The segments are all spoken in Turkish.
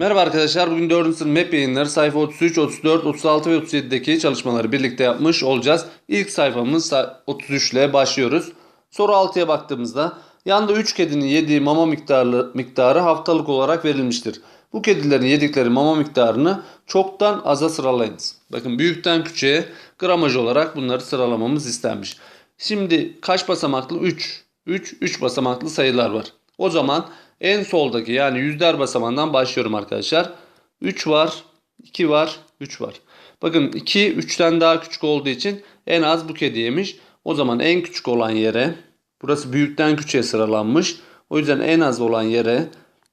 Merhaba arkadaşlar. Bugün 4. sınıf MEP yayınları sayfa 33, 34, 36 ve 37'deki çalışmaları birlikte yapmış olacağız. İlk sayfamız sa- 33 ile başlıyoruz. Soru 6'ya baktığımızda yanda 3 kedinin yediği mama miktarı, miktarı haftalık olarak verilmiştir. Bu kedilerin yedikleri mama miktarını çoktan aza sıralayınız. Bakın büyükten küçüğe gramaj olarak bunları sıralamamız istenmiş. Şimdi kaç basamaklı? 3. 3, 3 basamaklı sayılar var. O zaman en soldaki yani yüzler basamağından başlıyorum arkadaşlar. 3 var, 2 var, 3 var. Bakın 2 3'ten daha küçük olduğu için en az bu kedi yemiş. O zaman en küçük olan yere burası büyükten küçüğe sıralanmış. O yüzden en az olan yere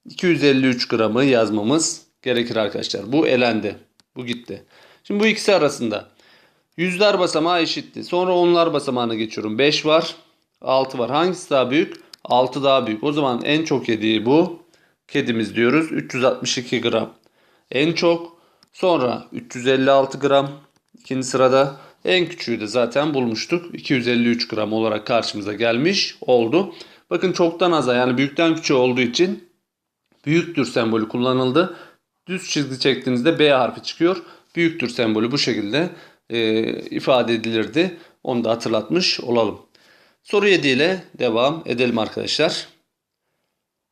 253 gramı yazmamız gerekir arkadaşlar. Bu elendi. Bu gitti. Şimdi bu ikisi arasında yüzler basamağı eşitti. Sonra onlar basamağına geçiyorum. 5 var, 6 var. Hangisi daha büyük? 6 daha büyük. O zaman en çok yediği bu. Kedimiz diyoruz. 362 gram. En çok. Sonra 356 gram. İkinci sırada. En küçüğü de zaten bulmuştuk. 253 gram olarak karşımıza gelmiş oldu. Bakın çoktan aza yani büyükten küçüğe olduğu için büyüktür sembolü kullanıldı. Düz çizgi çektiğinizde B harfi çıkıyor. Büyüktür sembolü bu şekilde e, ifade edilirdi. Onu da hatırlatmış olalım. Soru 7 ile devam edelim arkadaşlar.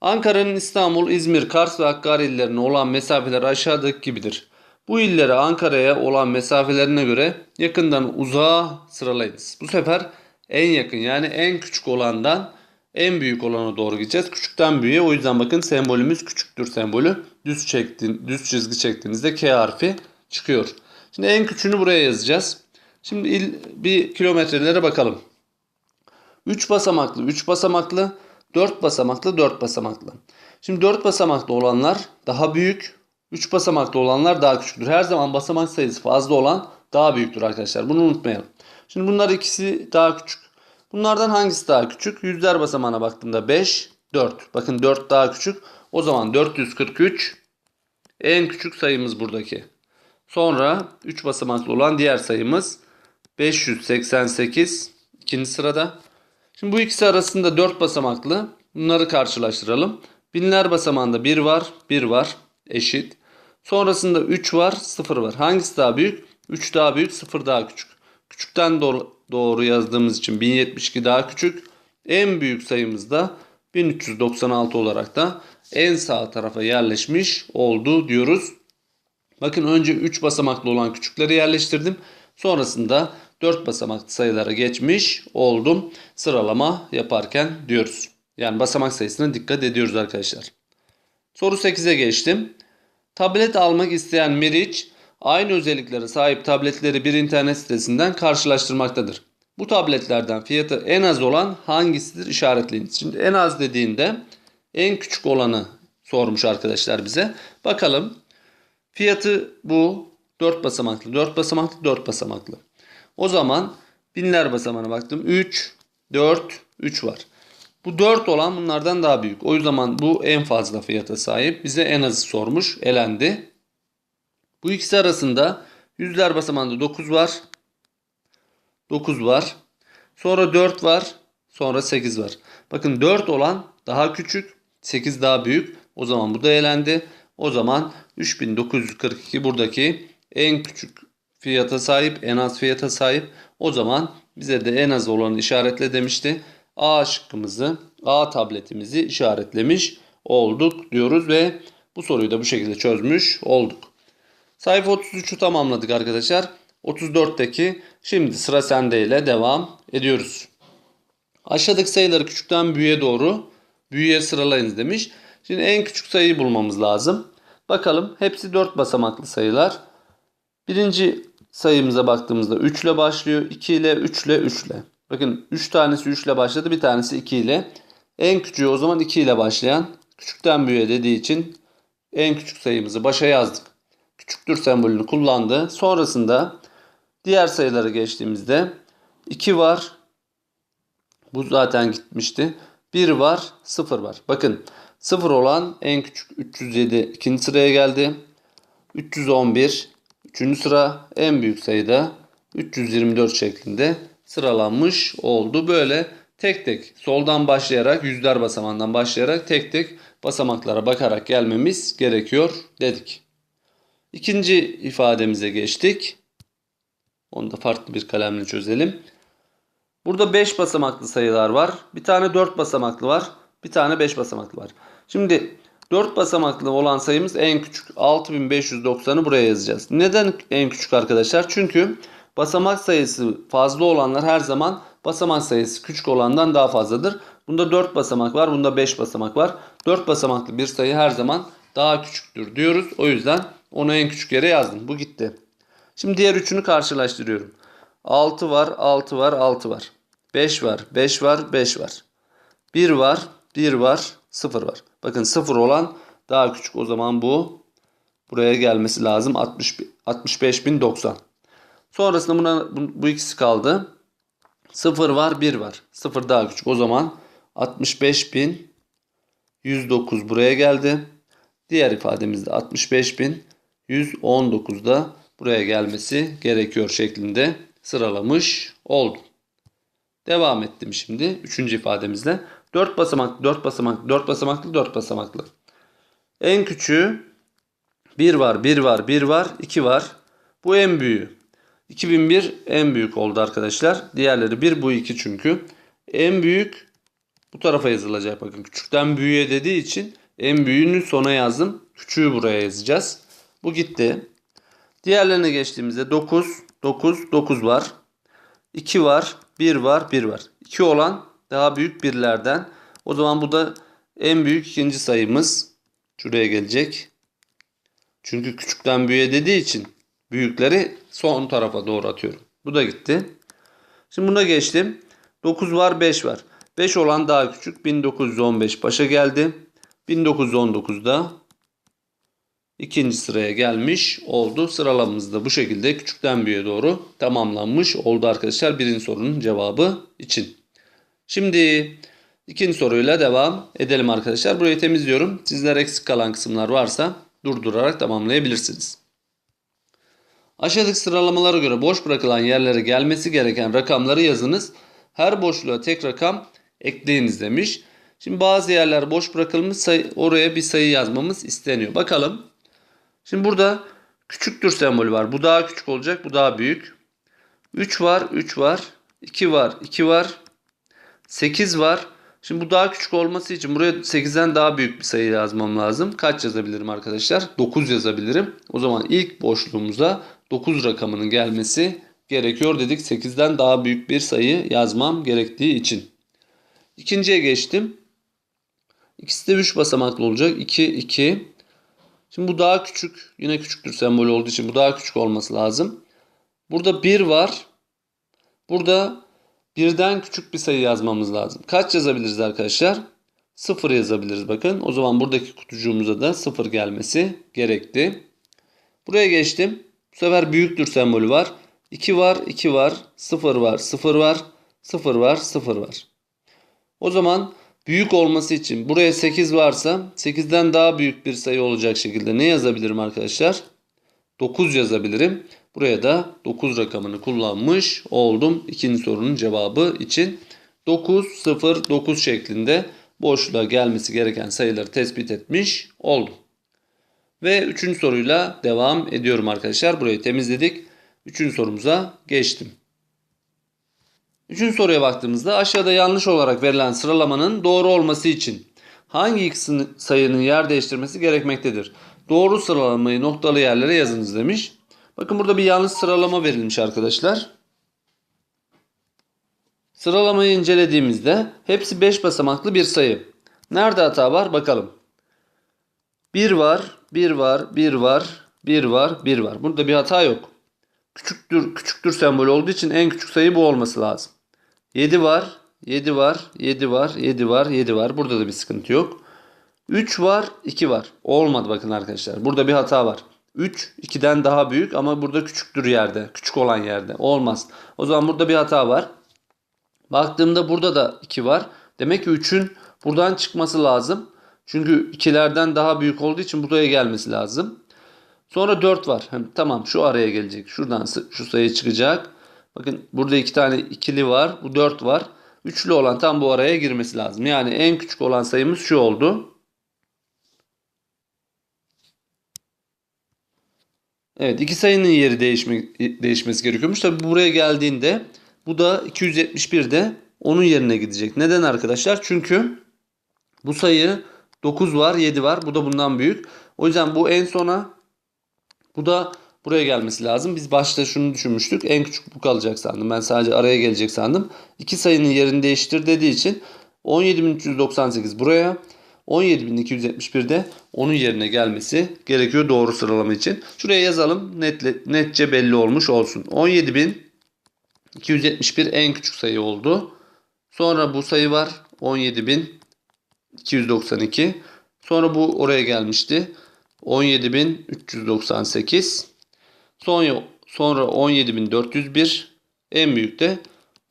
Ankara'nın İstanbul, İzmir, Kars ve Hakkari illerine olan mesafeleri aşağıdaki gibidir. Bu illere Ankara'ya olan mesafelerine göre yakından uzağa sıralayınız. Bu sefer en yakın yani en küçük olandan en büyük olana doğru gideceğiz. Küçükten büyüğe o yüzden bakın sembolümüz küçüktür sembolü. Düz, çektiğin, düz çizgi çektiğinizde K harfi çıkıyor. Şimdi en küçüğünü buraya yazacağız. Şimdi il, bir kilometrelere bakalım. 3 basamaklı, 3 basamaklı, 4 basamaklı, 4 basamaklı. Şimdi 4 basamaklı olanlar daha büyük, 3 basamaklı olanlar daha küçüktür. Her zaman basamak sayısı fazla olan daha büyüktür arkadaşlar. Bunu unutmayalım. Şimdi bunlar ikisi daha küçük. Bunlardan hangisi daha küçük? Yüzler basamağına baktığımda 5, 4. Bakın 4 daha küçük. O zaman 443 en küçük sayımız buradaki. Sonra 3 basamaklı olan diğer sayımız 588 ikinci sırada. Şimdi bu ikisi arasında 4 basamaklı. Bunları karşılaştıralım. Binler basamağında 1 var, 1 var. Eşit. Sonrasında 3 var, 0 var. Hangisi daha büyük? 3 daha büyük, 0 daha küçük. Küçükten doğru, doğru yazdığımız için 1072 daha küçük. En büyük sayımız da 1396 olarak da en sağ tarafa yerleşmiş oldu diyoruz. Bakın önce 3 basamaklı olan küçükleri yerleştirdim. Sonrasında 4 basamaklı sayılara geçmiş oldum. Sıralama yaparken diyoruz. Yani basamak sayısına dikkat ediyoruz arkadaşlar. Soru 8'e geçtim. Tablet almak isteyen Meriç aynı özelliklere sahip tabletleri bir internet sitesinden karşılaştırmaktadır. Bu tabletlerden fiyatı en az olan hangisidir işaretleyiniz. Şimdi en az dediğinde en küçük olanı sormuş arkadaşlar bize. Bakalım Fiyatı bu 4 basamaklı, 4 basamaklı, 4 basamaklı. O zaman binler basamağına baktım. 3, 4, 3 var. Bu 4 olan bunlardan daha büyük. O zaman bu en fazla fiyata sahip. Bize en azı sormuş. Elendi. Bu ikisi arasında yüzler basamağında 9 var. 9 var. Sonra 4 var. Sonra 8 var. Bakın 4 olan daha küçük. 8 daha büyük. O zaman bu da elendi. O zaman 3942 buradaki en küçük fiyata sahip, en az fiyata sahip. O zaman bize de en az olanı işaretle demişti. A şıkkımızı, A tabletimizi işaretlemiş olduk diyoruz ve bu soruyu da bu şekilde çözmüş olduk. Sayfa 33'ü tamamladık arkadaşlar. 34'teki şimdi sıra sende ile devam ediyoruz. Aşağıdaki sayıları küçükten büyüğe doğru büyüğe sıralayınız demiş. Şimdi en küçük sayıyı bulmamız lazım. Bakalım hepsi 4 basamaklı sayılar. Birinci sayımıza baktığımızda 3 ile başlıyor. 2 ile 3 ile 3 ile. Bakın 3 tanesi 3 ile başladı. Bir tanesi 2 ile. En küçüğü o zaman 2 ile başlayan. Küçükten büyüğe dediği için en küçük sayımızı başa yazdık. Küçüktür sembolünü kullandı. Sonrasında diğer sayılara geçtiğimizde 2 var. Bu zaten gitmişti. 1 var, 0 var. Bakın 0 olan en küçük 307 ikinci sıraya geldi. 311 üçüncü sıra en büyük sayıda 324 şeklinde sıralanmış oldu. Böyle tek tek soldan başlayarak yüzler basamağından başlayarak tek tek basamaklara bakarak gelmemiz gerekiyor dedik. İkinci ifademize geçtik. Onu da farklı bir kalemle çözelim. Burada 5 basamaklı sayılar var. Bir tane 4 basamaklı var. Bir tane 5 basamaklı var. Şimdi 4 basamaklı olan sayımız en küçük. 6590'ı buraya yazacağız. Neden en küçük arkadaşlar? Çünkü basamak sayısı fazla olanlar her zaman basamak sayısı küçük olandan daha fazladır. Bunda 4 basamak var. Bunda 5 basamak var. 4 basamaklı bir sayı her zaman daha küçüktür diyoruz. O yüzden onu en küçük yere yazdım. Bu gitti. Şimdi diğer üçünü karşılaştırıyorum. 6 var, 6 var, 6 var. 5 var, 5 var, 5 var. 1 var, 1 var, 0 var. Bakın 0 olan daha küçük. O zaman bu buraya gelmesi lazım. 60, 65.090. Sonrasında buna, bu, bu ikisi kaldı. 0 var, 1 var. 0 daha küçük. O zaman 65.109 buraya geldi. Diğer ifademizde 65.119 da buraya gelmesi gerekiyor şeklinde sıralamış oldum. Devam ettim şimdi. Üçüncü ifademizde. 4 basamaklı, 4 basamaklı, 4 basamaklı, 4 basamaklı. En küçüğü 1 var, 1 var, 1 var, 2 var. Bu en büyüğü. 2001 en büyük oldu arkadaşlar. Diğerleri 1 bu 2 çünkü. En büyük bu tarafa yazılacak bakın. Küçükten büyüğe dediği için en büyüğünü sona yazdım. Küçüğü buraya yazacağız. Bu gitti. Diğerlerine geçtiğimizde 9, 9, 9 var. 2 var, 1 var, 1 var. 2 olan daha büyük birlerden. O zaman bu da en büyük ikinci sayımız. Şuraya gelecek. Çünkü küçükten büyüğe dediği için büyükleri son tarafa doğru atıyorum. Bu da gitti. Şimdi buna geçtim. 9 var 5 var. 5 olan daha küçük. 1915 başa geldi. 1919'da ikinci sıraya gelmiş oldu. Sıralamamız da bu şekilde küçükten büyüğe doğru tamamlanmış oldu arkadaşlar. Birinci sorunun cevabı için. Şimdi ikinci soruyla devam edelim arkadaşlar. Burayı temizliyorum. Sizler eksik kalan kısımlar varsa durdurarak tamamlayabilirsiniz. Aşağıdaki sıralamalara göre boş bırakılan yerlere gelmesi gereken rakamları yazınız. Her boşluğa tek rakam ekleyiniz demiş. Şimdi bazı yerler boş bırakılmış sayı, oraya bir sayı yazmamız isteniyor. Bakalım. Şimdi burada küçüktür sembolü var. Bu daha küçük olacak. Bu daha büyük. 3 var. 3 var. 2 var. 2 var. 8 var. Şimdi bu daha küçük olması için buraya 8'den daha büyük bir sayı yazmam lazım. Kaç yazabilirim arkadaşlar? 9 yazabilirim. O zaman ilk boşluğumuza 9 rakamının gelmesi gerekiyor dedik. 8'den daha büyük bir sayı yazmam gerektiği için. İkinciye geçtim. İkisi de 3 basamaklı olacak. 2, 2. Şimdi bu daha küçük. Yine küçüktür sembolü olduğu için bu daha küçük olması lazım. Burada 1 var. Burada birden küçük bir sayı yazmamız lazım. Kaç yazabiliriz arkadaşlar? 0 yazabiliriz bakın. O zaman buradaki kutucuğumuza da 0 gelmesi gerekti. Buraya geçtim. Bu sefer büyüktür sembolü var. 2 var, 2 var, 0 var, 0 var, 0 var, 0 var. O zaman büyük olması için buraya 8 varsa 8'den daha büyük bir sayı olacak şekilde ne yazabilirim arkadaşlar? 9 yazabilirim. Buraya da 9 rakamını kullanmış oldum. İkinci sorunun cevabı için 9, 0, 9 şeklinde boşluğa gelmesi gereken sayıları tespit etmiş oldum. Ve üçüncü soruyla devam ediyorum arkadaşlar. Burayı temizledik. Üçüncü sorumuza geçtim. Üçüncü soruya baktığımızda aşağıda yanlış olarak verilen sıralamanın doğru olması için hangi ikisinin sayının yer değiştirmesi gerekmektedir? Doğru sıralamayı noktalı yerlere yazınız demiş. Bakın burada bir yanlış sıralama verilmiş arkadaşlar. Sıralamayı incelediğimizde hepsi 5 basamaklı bir sayı. Nerede hata var bakalım. 1 var, 1 var, 1 var, 1 var, 1 var. Burada bir hata yok. Küçüktür, küçüktür sembolü olduğu için en küçük sayı bu olması lazım. 7 var, 7 var, 7 var, 7 var, 7 var. Burada da bir sıkıntı yok. 3 var, 2 var. Olmadı bakın arkadaşlar. Burada bir hata var. 3 2'den daha büyük ama burada küçüktür yerde. Küçük olan yerde. Olmaz. O zaman burada bir hata var. Baktığımda burada da 2 var. Demek ki 3'ün buradan çıkması lazım. Çünkü 2'lerden daha büyük olduğu için buraya gelmesi lazım. Sonra 4 var. Tamam şu araya gelecek. Şuradan şu sayı çıkacak. Bakın burada iki tane ikili var. Bu 4 var. Üçlü olan tam bu araya girmesi lazım. Yani en küçük olan sayımız şu oldu. Evet iki sayının yeri değişme, değişmesi gerekiyormuş. Tabi buraya geldiğinde bu da 271'de onun yerine gidecek. Neden arkadaşlar? Çünkü bu sayı 9 var 7 var. Bu da bundan büyük. O yüzden bu en sona bu da buraya gelmesi lazım. Biz başta şunu düşünmüştük. En küçük bu kalacak sandım. Ben sadece araya gelecek sandım. İki sayının yerini değiştir dediği için 17.398 buraya 17.271 de onun yerine gelmesi gerekiyor doğru sıralama için. Şuraya yazalım. Netle, netçe belli olmuş olsun. 17.271 en küçük sayı oldu. Sonra bu sayı var. 17.292. Sonra bu oraya gelmişti. 17.398. Sonra, sonra 17.401. En büyük de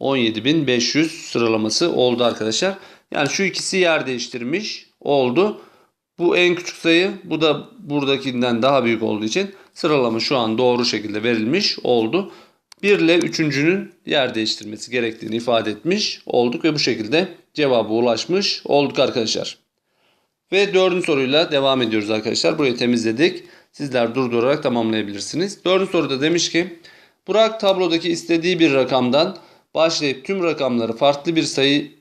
17.500 sıralaması oldu arkadaşlar. Yani şu ikisi yer değiştirmiş oldu. Bu en küçük sayı. Bu da buradakinden daha büyük olduğu için sıralama şu an doğru şekilde verilmiş oldu. 1 ile 3.'nün yer değiştirmesi gerektiğini ifade etmiş olduk ve bu şekilde cevaba ulaşmış olduk arkadaşlar. Ve dördüncü soruyla devam ediyoruz arkadaşlar. Burayı temizledik. Sizler durdurarak tamamlayabilirsiniz. Dördüncü soruda demiş ki Burak tablodaki istediği bir rakamdan başlayıp tüm rakamları farklı bir sayı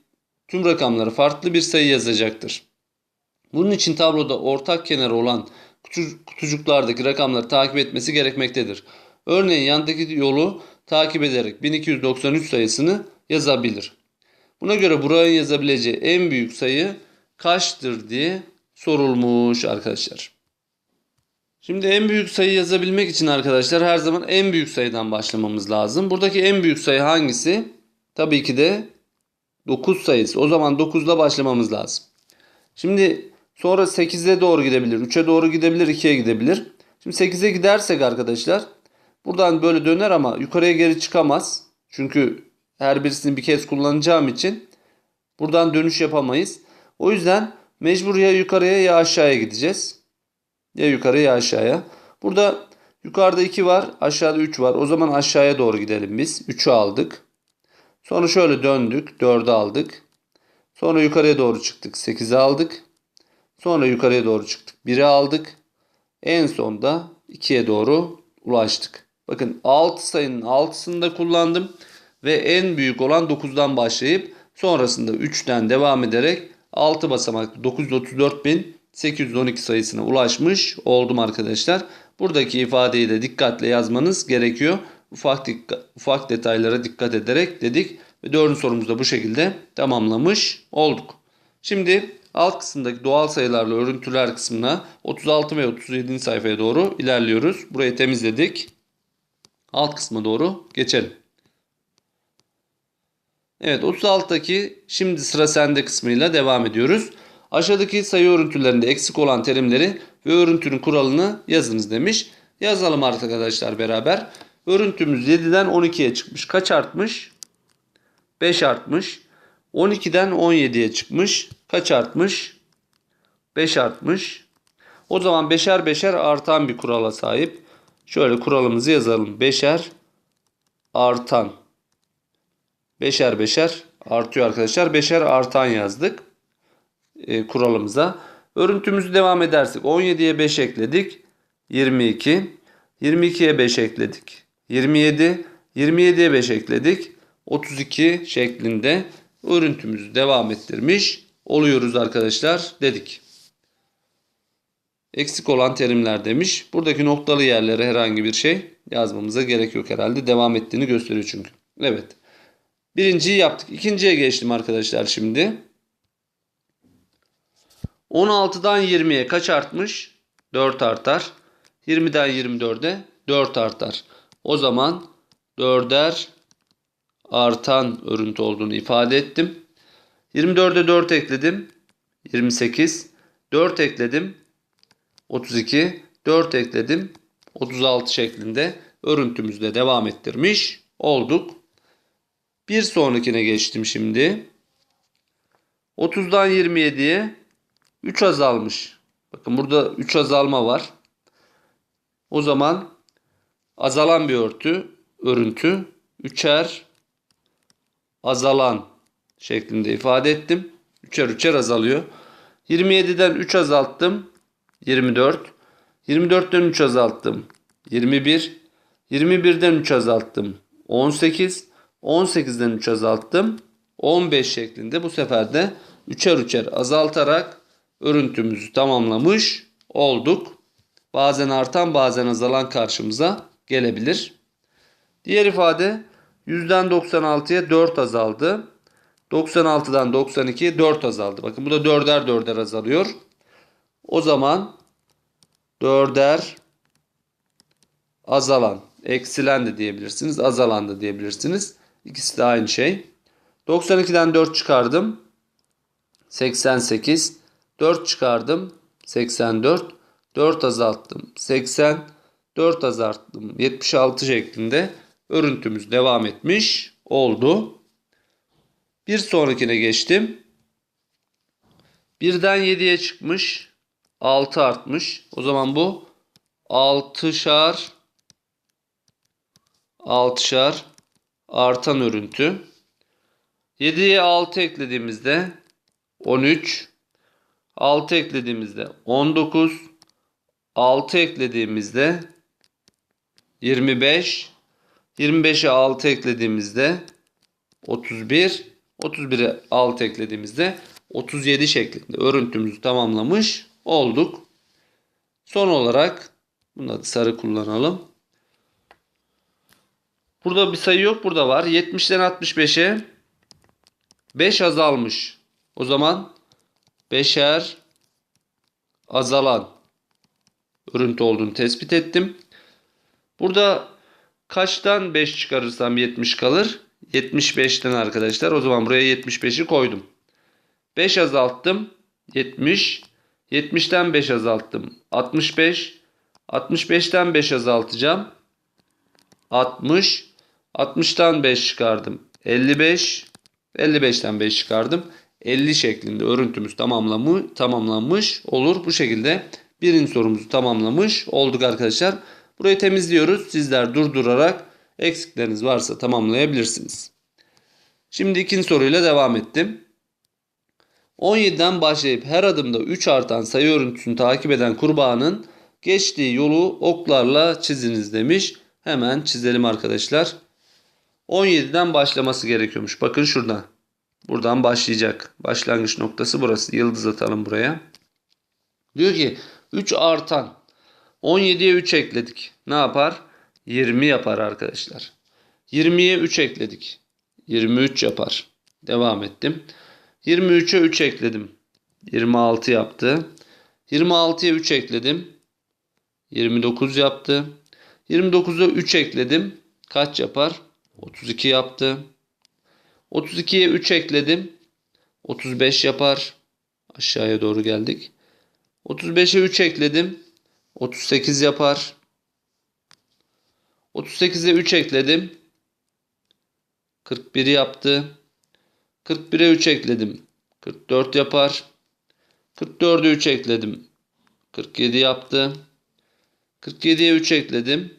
tüm rakamları farklı bir sayı yazacaktır. Bunun için tabloda ortak kenarı olan kutucuklardaki rakamları takip etmesi gerekmektedir. Örneğin yandaki yolu takip ederek 1293 sayısını yazabilir. Buna göre Burak'ın yazabileceği en büyük sayı kaçtır diye sorulmuş arkadaşlar. Şimdi en büyük sayı yazabilmek için arkadaşlar her zaman en büyük sayıdan başlamamız lazım. Buradaki en büyük sayı hangisi? Tabii ki de 9 sayısı. O zaman 9 ile başlamamız lazım. Şimdi sonra 8'e doğru gidebilir, 3'e doğru gidebilir, 2'ye gidebilir. Şimdi 8'e gidersek arkadaşlar buradan böyle döner ama yukarıya geri çıkamaz. Çünkü her birisini bir kez kullanacağım için buradan dönüş yapamayız. O yüzden mecbur ya yukarıya ya aşağıya gideceğiz. Ya yukarıya ya aşağıya. Burada yukarıda 2 var, aşağıda 3 var. O zaman aşağıya doğru gidelim biz. 3'ü aldık. Sonra şöyle döndük. 4'ü aldık. Sonra yukarıya doğru çıktık. 8'i aldık. Sonra yukarıya doğru çıktık. 1'i aldık. En sonda 2'ye doğru ulaştık. Bakın 6 sayının 6'sını da kullandım. Ve en büyük olan 9'dan başlayıp sonrasında 3'ten devam ederek 6 basamaklı 934.812 sayısına ulaşmış oldum arkadaşlar. Buradaki ifadeyi de dikkatle yazmanız gerekiyor. Ufak, dikkat, ufak detaylara dikkat ederek dedik. Ve dördüncü sorumuzu da bu şekilde tamamlamış olduk. Şimdi alt kısımdaki doğal sayılarla örüntüler kısmına 36 ve 37. sayfaya doğru ilerliyoruz. Burayı temizledik. Alt kısma doğru geçelim. Evet 36'daki şimdi sıra sende kısmıyla devam ediyoruz. Aşağıdaki sayı örüntülerinde eksik olan terimleri ve örüntünün kuralını yazınız demiş. Yazalım arkadaşlar beraber. Örüntümüz 7'den 12'ye çıkmış. Kaç artmış? 5 artmış. 12'den 17'ye çıkmış. Kaç artmış? 5 artmış. O zaman beşer beşer artan bir kurala sahip. Şöyle kuralımızı yazalım. Beşer artan. Beşer beşer artıyor arkadaşlar. Beşer artan yazdık e, kuralımıza. Örüntümüzü devam edersek 17'ye 5 ekledik. 22. 22'ye 5 ekledik. 27. 27'ye 5 ekledik. 32 şeklinde örüntümüzü devam ettirmiş oluyoruz arkadaşlar dedik. Eksik olan terimler demiş. Buradaki noktalı yerlere herhangi bir şey yazmamıza gerek yok herhalde. Devam ettiğini gösteriyor çünkü. Evet. Birinciyi yaptık. İkinciye geçtim arkadaşlar şimdi. 16'dan 20'ye kaç artmış? 4 artar. 20'den 24'e 4 artar. O zaman 4'er artan örüntü olduğunu ifade ettim. 24'e 4 ekledim. 28. 4 ekledim. 32. 4 ekledim. 36 şeklinde örüntümüzde devam ettirmiş olduk. Bir sonrakine geçtim şimdi. 30'dan 27'ye 3 azalmış. Bakın burada 3 azalma var. O zaman azalan bir örtü, örüntü üçer azalan şeklinde ifade ettim. Üçer üçer azalıyor. 27'den 3 azalttım. 24. 24'ten 3 azalttım. 21. 21'den 3 azalttım. 18. 18'den 3 azalttım. 15 şeklinde bu sefer de üçer üçer azaltarak örüntümüzü tamamlamış olduk. Bazen artan bazen azalan karşımıza gelebilir. Diğer ifade 100'den 96'ya 4 azaldı. 96'dan 92'ye 4 azaldı. Bakın bu da 4'er 4'er azalıyor. O zaman 4'er azalan, eksilen de diyebilirsiniz, azalan da diyebilirsiniz. İkisi de aynı şey. 92'den 4 çıkardım. 88. 4 çıkardım. 84. 4 azalttım. 80. 4 azalttım. 76 şeklinde örüntümüz devam etmiş oldu. Bir sonrakine geçtim. 1'den 7'ye çıkmış. 6 artmış. O zaman bu 6'şar 6'şar artan örüntü. 7'ye 6 eklediğimizde 13. 6 eklediğimizde 19. 6 eklediğimizde 25. 25'e 6 eklediğimizde 31. 31'e 6 eklediğimizde 37 şeklinde örüntümüzü tamamlamış olduk. Son olarak bunu da sarı kullanalım. Burada bir sayı yok. Burada var. 70'den 65'e 5 azalmış. O zaman 5'er azalan örüntü olduğunu tespit ettim. Burada kaçtan 5 çıkarırsam 70 kalır? 75'ten arkadaşlar. O zaman buraya 75'i koydum. 5 azalttım. 70. 70'ten 5 azalttım. 65. 65'ten 5 azaltacağım. 60. 60'tan 5 çıkardım. 55. 55'ten 5 çıkardım. 50 şeklinde örüntümüz tamamlamı, tamamlanmış olur. Bu şekilde birinci sorumuzu tamamlamış olduk arkadaşlar. Burayı temizliyoruz. Sizler durdurarak eksikleriniz varsa tamamlayabilirsiniz. Şimdi ikinci soruyla devam ettim. 17'den başlayıp her adımda 3 artan sayı örüntüsünü takip eden kurbağanın geçtiği yolu oklarla çiziniz demiş. Hemen çizelim arkadaşlar. 17'den başlaması gerekiyormuş. Bakın şuradan. Buradan başlayacak. Başlangıç noktası burası. Yıldız atalım buraya. Diyor ki 3 artan. 17'ye 3 ekledik. Ne yapar? 20 yapar arkadaşlar. 20'ye 3 ekledik. 23 yapar. Devam ettim. 23'e 3 ekledim. 26 yaptı. 26'ya 3 ekledim. 29 yaptı. 29'a 3 ekledim. Kaç yapar? 32 yaptı. 32'ye 3 ekledim. 35 yapar. Aşağıya doğru geldik. 35'e 3 ekledim. 38 yapar. 38'e 3 ekledim. 41 yaptı. 41'e 3 ekledim. 44 yapar. 44'e 3 ekledim. 47 yaptı. 47'ye 3 ekledim.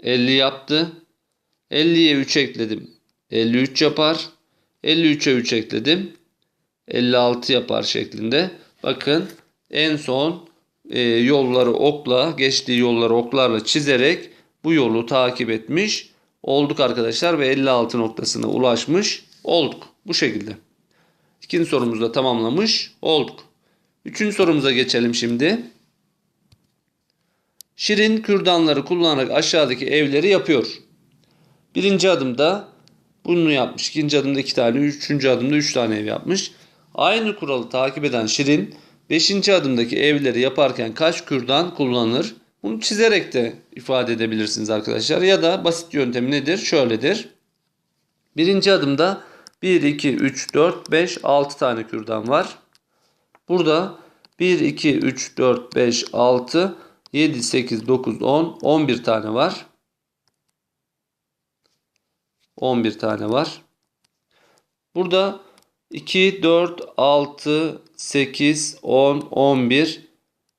50 yaptı. 50'ye 3 ekledim. 53 yapar. 53'e 3 ekledim. 56 yapar şeklinde. Bakın en son e, yolları okla, geçtiği yolları oklarla çizerek bu yolu takip etmiş olduk arkadaşlar ve 56 noktasına ulaşmış olduk. Bu şekilde. İkinci sorumuzu da tamamlamış olduk. Üçüncü sorumuza geçelim şimdi. Şirin kürdanları kullanarak aşağıdaki evleri yapıyor. Birinci adımda bunu yapmış. İkinci adımda iki tane. Üçüncü adımda üç tane ev yapmış. Aynı kuralı takip eden Şirin beşinci adımdaki evleri yaparken kaç kürdan kullanır? Bunu çizerek de ifade edebilirsiniz arkadaşlar. Ya da basit yöntemi nedir? Şöyledir. Birinci adımda 1, 2, 3, 4, 5, 6 tane kürdan var. Burada 1, 2, 3, 4, 5, 6, 7, 8, 9, 10, 11 tane var. 11 tane var. Burada 2, 4, 6, 8, 10, 11,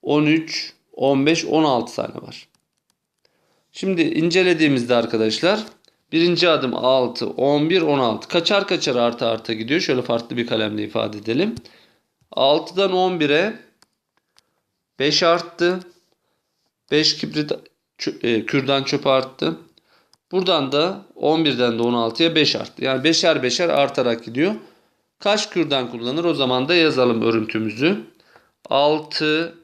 13, 15, 16 tane var. Şimdi incelediğimizde arkadaşlar birinci adım 6, 11, 16. Kaçar kaçar arta arta gidiyor. Şöyle farklı bir kalemle ifade edelim. 6'dan 11'e 5 arttı. 5 kibrit e, kürdan çöpü arttı. Buradan da 11'den de 16'ya 5 arttı. Yani beşer beşer artarak gidiyor. Kaç kürdan kullanır? O zaman da yazalım örüntümüzü. 6,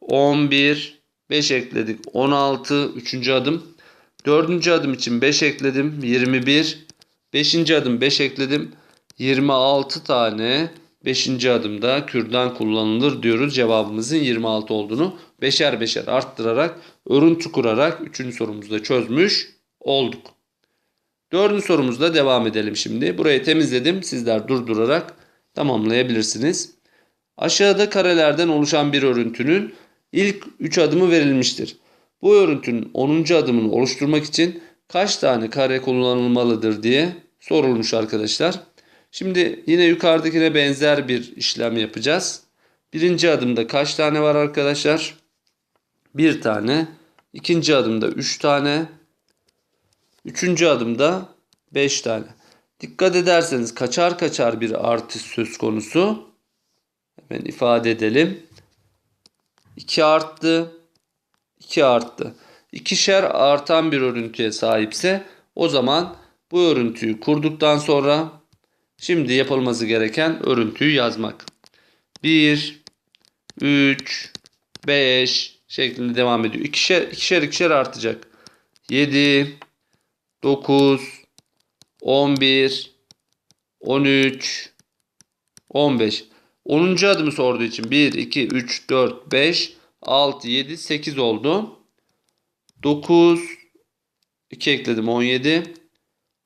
11, 5 ekledik. 16, 3. adım. 4. adım için 5 ekledim. 21. 5. adım 5 ekledim. 26 tane 5. adımda kürdan kullanılır diyoruz. Cevabımızın 26 olduğunu beşer beşer arttırarak örüntü kurarak 3. sorumuzda çözmüş olduk. Dördüncü sorumuzda devam edelim şimdi. Burayı temizledim. Sizler durdurarak tamamlayabilirsiniz. Aşağıda karelerden oluşan bir örüntünün ilk 3 adımı verilmiştir. Bu örüntünün 10. adımını oluşturmak için kaç tane kare kullanılmalıdır diye sorulmuş arkadaşlar. Şimdi yine yukarıdakine benzer bir işlem yapacağız. Birinci adımda kaç tane var arkadaşlar? Bir tane. İkinci adımda 3 tane. Üçüncü adımda 5 tane. Dikkat ederseniz kaçar kaçar bir artış söz konusu. Hemen ifade edelim. 2 arttı. 2 arttı. İkişer artan bir örüntüye sahipse o zaman bu örüntüyü kurduktan sonra şimdi yapılması gereken örüntüyü yazmak. 1, 3, 5 şeklinde devam ediyor. İkişer ikişer, ikişer artacak. 7, 9, 11, 13, 15. 10. adımı sorduğu için 1, 2, 3, 4, 5, 6, 7, 8 oldu. 9, 2 ekledim 17.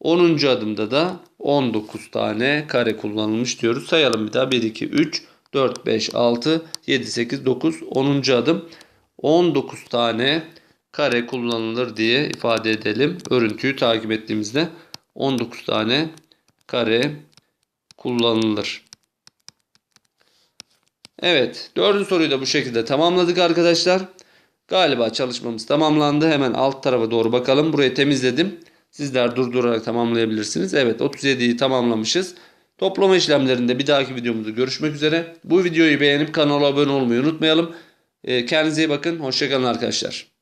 10. adımda da 19 tane kare kullanılmış diyoruz. Sayalım bir daha. 1, 2, 3, 4, 5, 6, 7, 8, 9. 10. adım 19 tane kare kullanılır diye ifade edelim. Örüntüyü takip ettiğimizde 19 tane kare kullanılır. Evet. Dördüncü soruyu da bu şekilde tamamladık arkadaşlar. Galiba çalışmamız tamamlandı. Hemen alt tarafa doğru bakalım. Burayı temizledim. Sizler durdurarak tamamlayabilirsiniz. Evet 37'yi tamamlamışız. Toplama işlemlerinde bir dahaki videomuzda görüşmek üzere. Bu videoyu beğenip kanala abone olmayı unutmayalım. Ee, Kendinize iyi bakın. Hoşçakalın arkadaşlar.